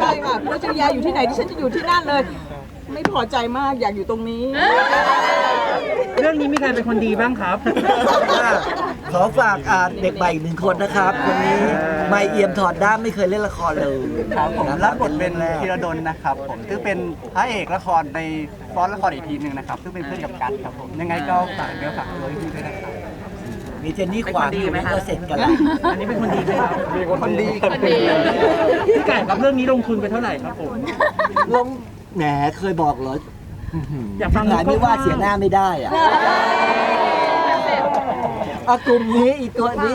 ใช่ค่ะแล้วจริยาอยู่ที่ไหนที่ฉันจะอยู่ที่นั่นเลย ไม่พอใจมากอยากอยู่ตรงนี้ เรื่องนี้มีใครเป็นคนดีบ้างครับ ขอฝากอ่าเด็กใหม่อีกหนึ่งคนนะครับคนนี้ไม่เอี่ยมถอดด้ามไม่เคยเล่นละครเลยครับผมนะครับบทเป็นแรกธีรดลนะครับผมซึ่งเป็นพระเอกละครในซ้อนละครอีกทีหนึ่งนะครับ ซึ่งเป็นเพื่อนกับกัสครับผมยังไงก็ฝากเนื้อฝากตัวพี่ด้วยนะครับ มีเจนนี่ขวางอยู่ไหมก็เสร็จกันละอันนี้เป็นคนดีไหมครับคนดีครับพี่ไก่ครับเรื่องนี้ลงทุนไปเท่าไหร่ครับผม ลงแหมเคยบอกเหรออยากฟังหลายไม่ว่าเสียหน้าไม่ได้อะเอากลุ่มนี้อีกตัวนี้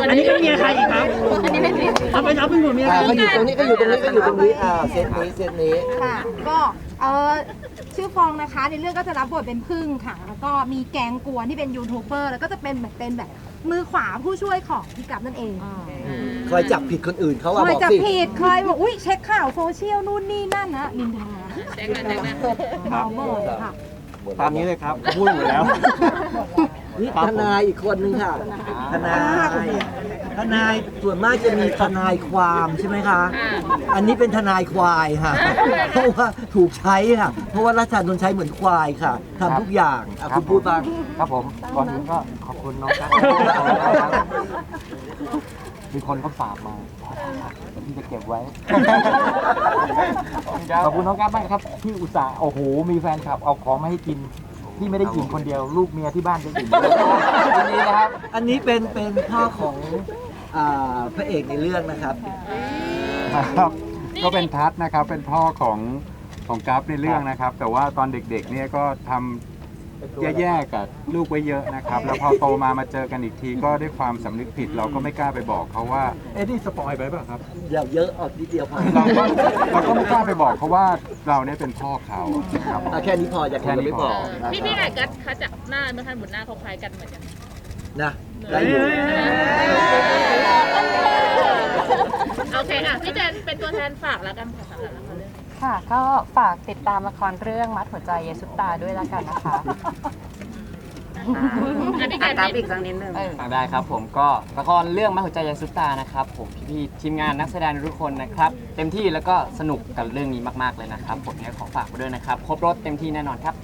อันนี้เป็นเมียใครอีกครับ อันนี้เป็นเมียเอาไปรับเป็นผัวเมียอ่าใครก็อยู่ตรงนี้ก็อยู่ตรงนี้ก็อยู่ตรงนี้อ่าเซตนี้เซตนี้ค่ะก็ เออชื่อฟองนะคะ ในเรื่องก็จะรับบทเป็นพึ่งค่ะ แล้วก็มีแกงกวนที่เป็นยูทูบเบอร์แล้วก็จะเป็นแบบเป็นแบบมือขวาผู้ช่วยของพี่กับนั่นเองคอยจับผิดคนอื่นเขาคว่าอยบอกจะสิผิดคอยบอกอุ้ยเช็คข่าวโซเชียลนู่นนี่นั่นนะนินทาเมาเบอร์ค่ะ ตามนี้เลยครับพูดหมดแล้ว นี่ทนายอีกคนนึงค่ะทนาย ทนายส่วนมากจะมีทนายความใช่ไหมคะ อันนี้เป็นทนายควายค่ะ เพราะว่าถูกใช้ค่ะ เพราะว่าราชาโดนใช้เหมือนควายค่ะทำทุกอย่างอะคุณพูดบ้าง ครับผมก่อนอื่นก็ขอบคุณน้องกัสมีคนเขาฝากมาที่จะเก็บไว้ ขอบคุณน้องกัสมากครับที่อุตส่าห์โอ้โห มีแฟนคลับเอาของมาให้กินที่ไม่ได้กินคนเดียว ลูกเมียที่บ้านก็กินยินดีนะครับ อันนี้เป็นเป็นพ่อของ อ่าพระเอกในเรื่องนะครับ ครับก็เป็นทัศน์นะครับเป็นพ่อของของกราฟในเรื่องนะครับ แต่ว่าตอนเด็กๆเนี่ยก็ทำแย่ๆกับลูกไว้เยอะนะครับ แล้วพอโตมามาเจอกันอีกทีก็ด้วยความสำนึกผิด เราก็ไม่กล้าไปบอกเขาว่าเอ๊ะนี่สปอยไปเปล่ะครับ อย่าเยอะออกนิดเดียวพอเราก็เราก็ไม่กล้าไปบอกเขาว่าเราเนี่ยเป็นพ่อเขาครับอะแค่นี้พออย่าแค่นี้ไม่พบออกพี่พี่ไก่กัดเขาจากหน้าเมื่อทันหมุนหน้าเขาคล้ายกันเหมือนกันนะได้อยู่โอ เคค่ะพี่แจนเป็นตัวแทนฝากแล้วกันค่ะสำหรับละครเรื่องนี้ค่ะ ก็ฝากติดตามละครเรื่องมัดหัวใจเยสุตาด้วยละกันนะคะ อะพี่ไก่เป็นเออ ได้ครับผมก็ละครเรื่องมหัวใจยายซุปตานะครับผมพี่ๆทีมงานนักแสดงทุกคนนะครับ เต็มที่แล้วก็สนุกกับเรื่องนี้มากๆเลยนะครับผมเนี่ยขอฝากไว้ด้วยนะครับ ครบรถเต็มที่แน่นอนครับ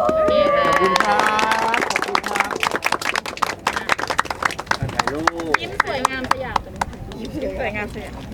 ขอบคุณครับ ขอบคุณครับถ่ายรูป ยิ้มสวยงามสยามยิ้มสวยงามสยาม